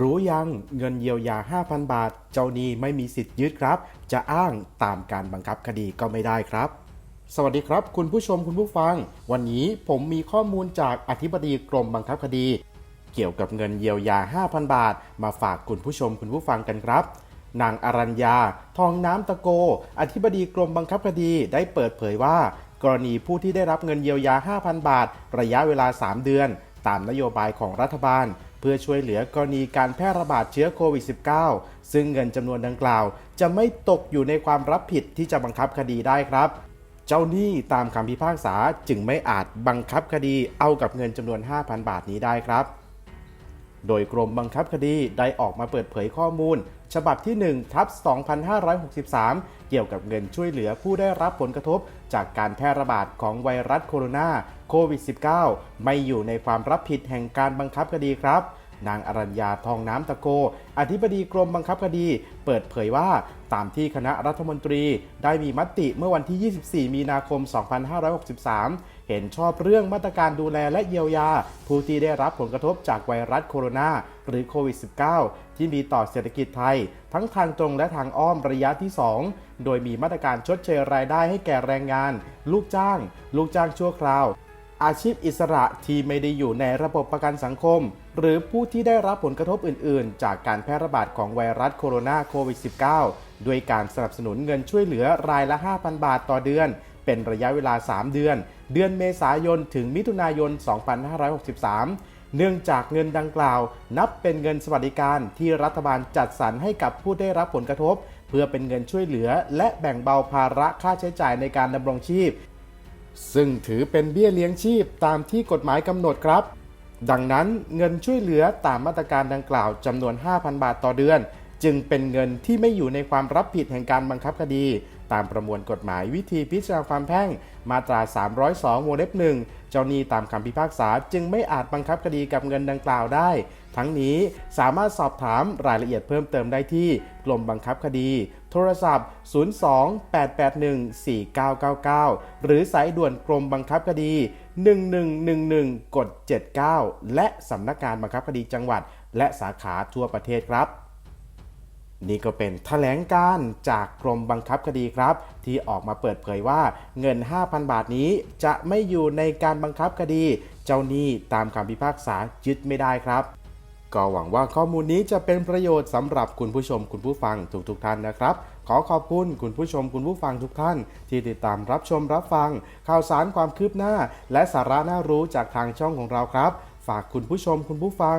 รู้ยังเงินเยียวยา 5,000 บาท เจ้าหนี้ไม่มีสิทธิ์ยึดครับ จะอ้างตามการบังคับคดีก็ไม่ได้ครับสวัสดีครับ คุณผู้ชมคุณผู้ฟัง วันนี้ผมมีข้อมูลจากอธิบดีกรมบังคับคดี เกี่ยวกับเงินเยียวยา 5,000 บาท มาฝากคุณผู้ชมคุณผู้ฟังกันครับ นางอรัญญา ทองน้ำตะโก อธิบดีกรมบังคับคดีได้เปิดเผยว่า กรณีผู้ที่ได้รับเงินเยียวยา 5,000 บาท ระยะเวลา 3 เดือน ตามนโยบายของรัฐบาล พื่อช่วยเหลือกรณีการแพร่ระบาดเชื้อโควิด -19 ซึ่งเงินจำนวนดังกล่าว จะไม่ตกอยู่ในความรับผิดที่จะบังคับคดีได้ครับ เจ้าหนี้ตามคำพิพากษาจึงไม่อาจบังคับคดีเอากับเงินจำนวน 5,000 บาทนี้ได้ครับ โดยกรมบังคับคดีได้ออกมาเปิดเผยข้อมูล ฉบับที่1ทับ2563 เกี่ยวกับเงินช่วยเหลือผู้ได้รับผลกระทบ จากการแพร่ระบาดของไวรัสโคโรนาโควิด -19 ไม่อยู่ในความรับผิดแห่งการบังคับคดีครับนางอรัญญาทองน้ำตะโก อธิบดีกรมบังคับคดี เปิดเผยว่า ตามที่คณะรัฐมนตรีได้มีมติเมื่อวันที่ 24 มีนาคม 2563 เห็นชอบเรื่องมาตรการดูแลและเยียวยา ผู้ที่ได้รับผลกระทบจากไวรัสโคโรนาหรือโควิด -19 ที่มีต่อเศรษฐกิจไทย ทั้งทางตรงและทางอ้อมระยะที่ 2 โดยมีมาตรการชดเชยรายได้ให้แก่แรงงาน ลูกจ้าง ลูกจ้างชั่วคราว อาชีพอิสระที่ไม่ได้อยู่ในระบบประกันสังคม หรือผู้ที่ได้รับผลกระทบอื่น ๆ จากการแพร่ระบาดของไวรัสโคโรนาโควิด -19 ด้วยการสนับสนุนเงินช่วยเหลือรายละ 5,000 บาทต่อเดือน เป็นระยะเวลา 3 เดือน เดือนเมษายน ถึงมิถุนายน 2563 เนื่องจากเงินดังกล่าว นับเป็นเงินสวัสดิการที่รัฐบาลจัดสรรให้กับผู้ได้รับผลกระทบ เพื่อเป็นเงินช่วยเหลือ และแบ่งเบาภาระค่าใช้จ่ายในการดำรงชีพ ซึ่งถือเป็นเบี้ยเลี้ยงชีพตามที่กฎหมายกำหนดครับดังนั้นเงินช่วยเหลือตามมาตรการดังกล่าวจำนวน 5,000 บาทต่อเดือน จึงเป็นเงินที่ไม่อยู่ในความรับผิดแห่งการบังคับคดี ตามประมวลกฎหมายวิธีพิจารณาความแพ่งมาตรา 302 วงเล็บหนึ่งเจ้าหนี้ตามคำพิพากษาจึงไม่อาจบังคับคดีกับเงินดังกล่าวได้ ทั้งนี้สามารถสอบถามรายละเอียดเพิ่มเติมได้ที่กรมบังคับคดี โทรศัพท์ 02-881-4999 หรือสายด่วนกรมบังคับคดี 1111กด79 และสำนักงานบังคับคดีจังหวัด และสาขาทั่วประเทศครับ นี่ก็เป็นแถลงการจากกรมบังคับคดีครับ ที่ออกมาเปิดเผยว่าเงิน 5,000 บาทนี้จะไม่อยู่ในการบังคับคดี เจ้าหนี้ตามคำพิพากษายึดไม่ได้ครับ ก็หวังว่าข้อมูลนี้จะเป็นประโยชน์สำหรับคุณผู้ชมคุณผู้ฟังทุกๆทท่านนะครับ ขอขอบคุณคุณผู้ชมคุณผู้ฟังทุกท่าน ที่ติดตามรับชมรับฟัง ข่าวสารความคืบหน้า และสาระน่ารู้จากทางช่องของเราครับ ฝากคุณผู้ชมคุณผู้ฟัง